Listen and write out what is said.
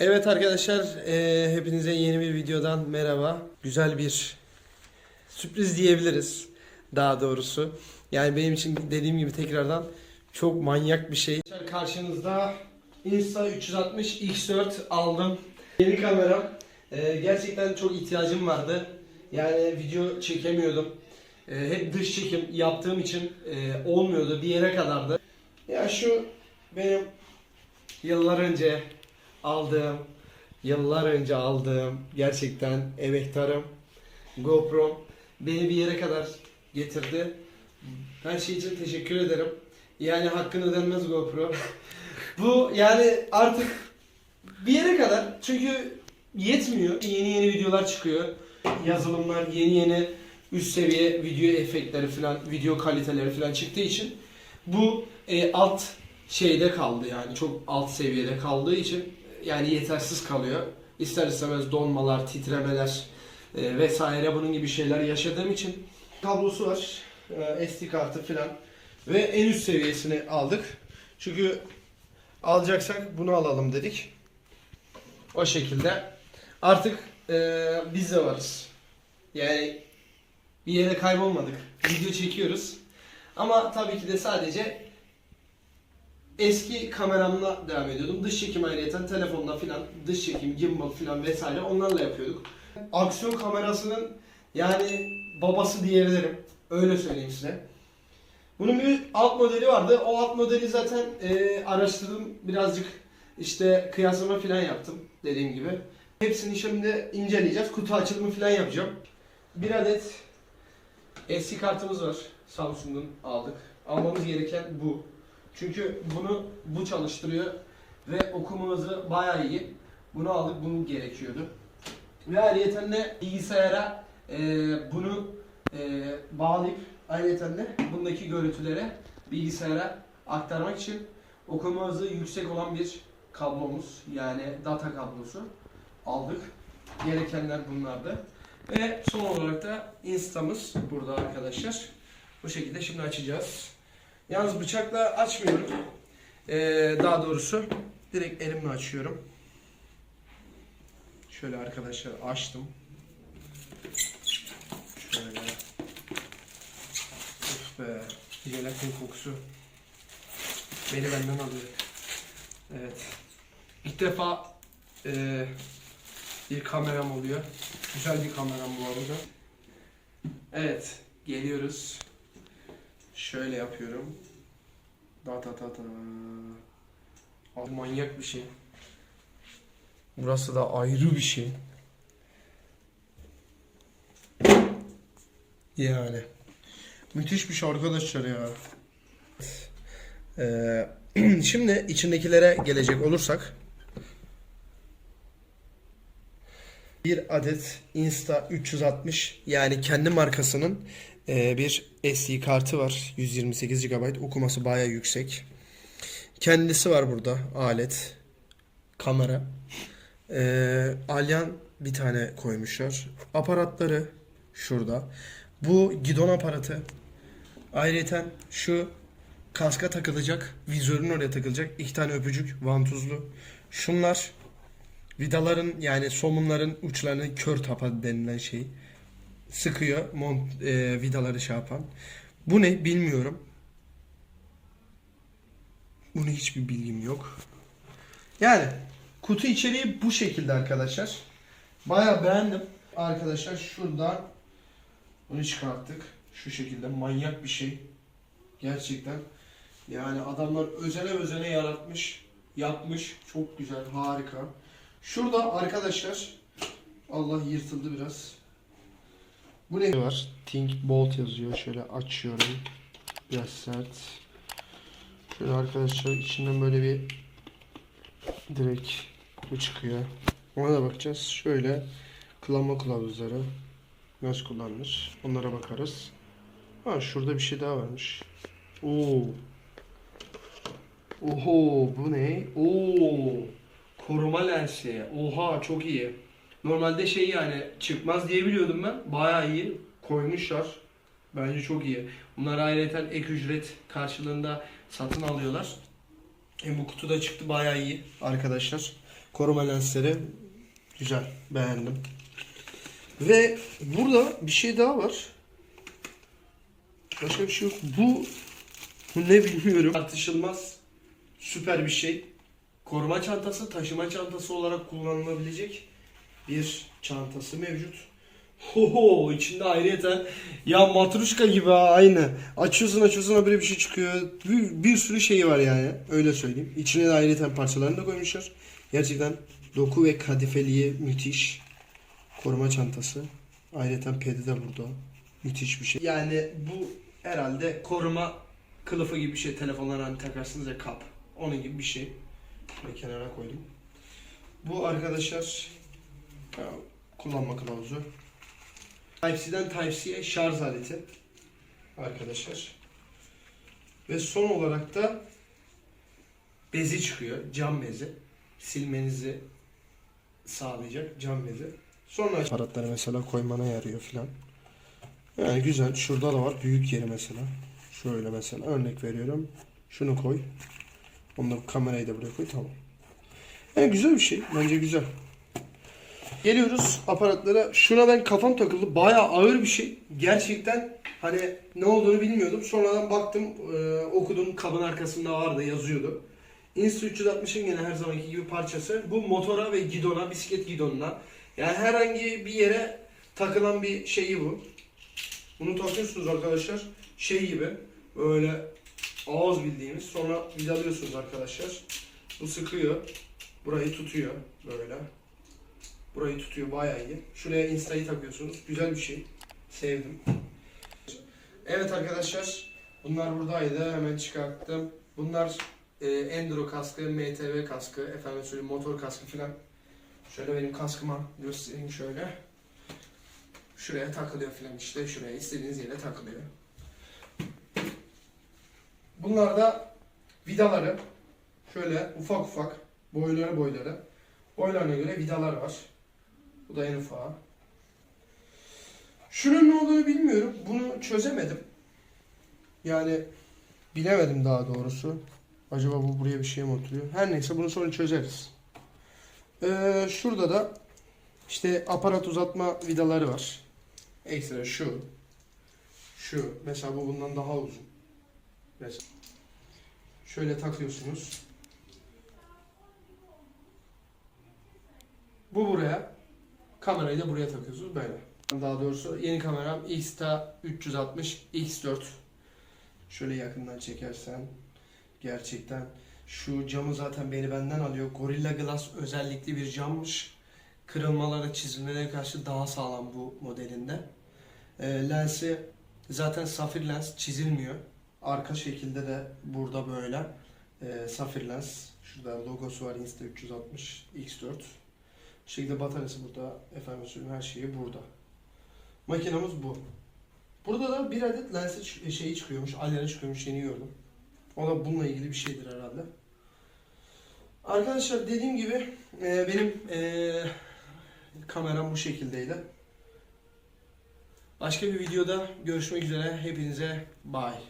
Evet arkadaşlar, eee, hepinize yeni bir videodan merhaba. Güzel bir sürpriz diyebiliriz daha doğrusu. Yani benim için dediğim gibi tekrardan çok manyak bir şey. Karşınızda Insta 360 X4 aldım. Yeni kameram. Eee, gerçekten çok ihtiyacım vardı. Yani video çekemiyordum. Eee, hep dış çekim yaptığım için eee, olmuyordu bir yere kadardı. Ya şu benim yıllar önce aldığım, yıllar önce aldığım gerçekten emektarım GoPro beni bir yere kadar getirdi. Her şey için teşekkür ederim. Yani hakkını ödenmez GoPro. Bu yani artık bir yere kadar çünkü yetmiyor. Yeni yeni videolar çıkıyor. Yazılımlar yeni yeni üst seviye video efektleri falan, video kaliteleri falan çıktığı için bu e, alt şeyde kaldı yani çok alt seviyede kaldığı için yani yetersiz kalıyor. İster istemez donmalar, titremeler e, vesaire bunun gibi şeyler yaşadığım için kablosu var, e, SD kartı falan ve en üst seviyesini aldık. Çünkü alacaksak bunu alalım dedik. O şekilde artık e, biz de varız. Yani bir yere kaybolmadık. Video çekiyoruz. Ama tabii ki de sadece eski kameramla devam ediyordum. Dış çekim ayrıyeten telefonla filan, dış çekim, gimbal filan vesaire onlarla yapıyorduk. Aksiyon kamerasının yani babası diyebilirim. Öyle söyleyeyim size. Bunun bir alt modeli vardı. O alt modeli zaten e, araştırdım birazcık işte kıyaslama filan yaptım dediğim gibi. Hepsini şimdi inceleyeceğiz. Kutu açılımı filan yapacağım. Bir adet SD kartımız var. Samsung'un aldık. Almamız gereken bu. Çünkü bunu bu çalıştırıyor ve okuma hızı bayağı iyi. Bunu aldık, bunu gerekiyordu. Ve ayrıyeten bilgisayara e, bunu e, bağlayıp ayrıyeten de bundaki görüntülere bilgisayara aktarmak için okuma hızı yüksek olan bir kablomuz yani data kablosu aldık. Gerekenler bunlardı. Ve son olarak da Insta'mız burada arkadaşlar. Bu şekilde şimdi açacağız. Yalnız bıçakla açmıyorum. Ee, daha doğrusu direkt elimle açıyorum. Şöyle arkadaşlar açtım. Şöyle. Of be. Jelatin kokusu. Beni benden alıyor. Evet. İlk defa e, bir kameram oluyor. Güzel bir kameram bu arada. Evet. Geliyoruz. Şöyle yapıyorum. Da ta ta ta. Abi manyak bir şey. Burası da ayrı bir şey. Yani. Müthiş bir şey arkadaşlar ya. Ee, şimdi içindekilere gelecek olursak. Bir adet Insta 360 yani kendi markasının bir SD kartı var. 128 GB okuması bayağı yüksek. Kendisi var burada alet. Kamera. E, alyan bir tane koymuşlar. Aparatları şurada. Bu gidon aparatı. Ayrıca şu kaska takılacak. Vizörün oraya takılacak. iki tane öpücük vantuzlu. Şunlar vidaların yani somunların uçlarını kör tapa denilen şey sıkıyor mont e, vidaları şey yapan. Bu ne bilmiyorum. Bunu hiçbir bilgim yok. Yani kutu içeriği bu şekilde arkadaşlar. Baya beğendim. Arkadaşlar şuradan bunu çıkarttık. Şu şekilde manyak bir şey. Gerçekten. Yani adamlar özene özene yaratmış. Yapmış. Çok güzel. Harika. Şurada arkadaşlar Allah yırtıldı biraz. Bu ne var? Think Bolt yazıyor. Şöyle açıyorum. Biraz sert. Şöyle arkadaşlar içinden böyle bir direkt bu çıkıyor. Ona da bakacağız. Şöyle kullanma kılavuzları nasıl kullanılır? Onlara bakarız. Ha şurada bir şey daha varmış. Oo. Oho bu ne? Oo. Koruma lensi. Oha çok iyi. Normalde şey yani çıkmaz diye biliyordum ben. Bayağı iyi koymuşlar. Bence çok iyi. Bunlar ayrıca ek ücret karşılığında satın alıyorlar. Hem bu kutuda çıktı bayağı iyi arkadaşlar. Koruma lensleri güzel. Beğendim. Ve burada bir şey daha var. Başka bir şey yok. Bu, bu ne bilmiyorum. Tartışılmaz. Süper bir şey. Koruma çantası, taşıma çantası olarak kullanılabilecek bir çantası mevcut. Hoho içinde ayrıyeten ya matruşka gibi ha aynı. Açıyorsun açıyorsun habire bir şey çıkıyor. Bir, bir sürü şeyi var yani öyle söyleyeyim. İçine de ayrıyeten parçalarını da koymuşlar. Gerçekten doku ve kadifeliği müthiş. Koruma çantası. Ayrıyeten pedi de burada. Müthiş bir şey. Yani bu herhalde koruma kılıfı gibi bir şey. Telefonlara hani takarsınız ya kap. Onun gibi bir şey. Şöyle kenara koydum. Bu arkadaşlar kullanma kılavuzu. Type-C'den Type-C'ye şarj aleti. Arkadaşlar. Ve son olarak da bezi çıkıyor. Cam bezi. Silmenizi sağlayacak cam bezi. Sonra aparatları mesela koymana yarıyor filan. Yani güzel. Şurada da var. Büyük yeri mesela. Şöyle mesela örnek veriyorum. Şunu koy. Onları kamerayı da buraya koy. Tamam. Yani güzel bir şey. Bence güzel. Geliyoruz aparatlara. Şuna ben kafam takıldı. Bayağı ağır bir şey. Gerçekten hani ne olduğunu bilmiyordum. Sonradan baktım, e, okudum. Kabın arkasında vardı, yazıyordu. Insta 360'ın yine her zamanki gibi parçası. Bu motora ve gidona, bisiklet gidonuna. Yani herhangi bir yere takılan bir şeyi bu. Bunu takıyorsunuz arkadaşlar. Şey gibi böyle ağız bildiğimiz. Sonra vidalıyorsunuz arkadaşlar. Bu sıkıyor. Burayı tutuyor böyle. Burayı tutuyor bayağı iyi. Şuraya insta'yı takıyorsunuz. Güzel bir şey. Sevdim. Evet arkadaşlar. Bunlar buradaydı. Hemen çıkarttım. Bunlar e, Enduro kaskı, MTV kaskı, efendim söyleyeyim motor kaskı falan. Şöyle benim kaskıma göstereyim şöyle. Şuraya takılıyor falan işte. Şuraya istediğiniz yere takılıyor. Bunlar da vidaları. Şöyle ufak ufak boyları boyları. Boylarına göre vidalar var. Bu da en ufağı. Şunun ne olduğunu bilmiyorum. Bunu çözemedim. Yani bilemedim daha doğrusu. Acaba bu buraya bir şey mi oturuyor? Her neyse bunu sonra çözeriz. Ee, şurada da işte aparat uzatma vidaları var. Ekstra şu. Şu. Mesela bu bundan daha uzun. Mesela. Şöyle takıyorsunuz. Bu buraya. Kamerayı da buraya takıyorsunuz böyle. Daha doğrusu yeni kameram Insta 360 X4. Şöyle yakından çekersen gerçekten şu camı zaten beni benden alıyor. Gorilla Glass özellikli bir cammış. Kırılmalara, çizilmelere karşı daha sağlam bu modelinde. Ee, lensi zaten safir lens çizilmiyor. Arka şekilde de burada böyle e, safir lens. Şurada logosu var Insta 360 X4. Bu şekilde bataryası burada. Efendim söyleyeyim her şeyi burada. Makinamız bu. Burada da bir adet lensi çı- şeyi çıkıyormuş. Alyana çıkıyormuş yeni gördüm. O da bununla ilgili bir şeydir herhalde. Arkadaşlar dediğim gibi e, benim e, kameram bu şekildeydi. Başka bir videoda görüşmek üzere. Hepinize bye.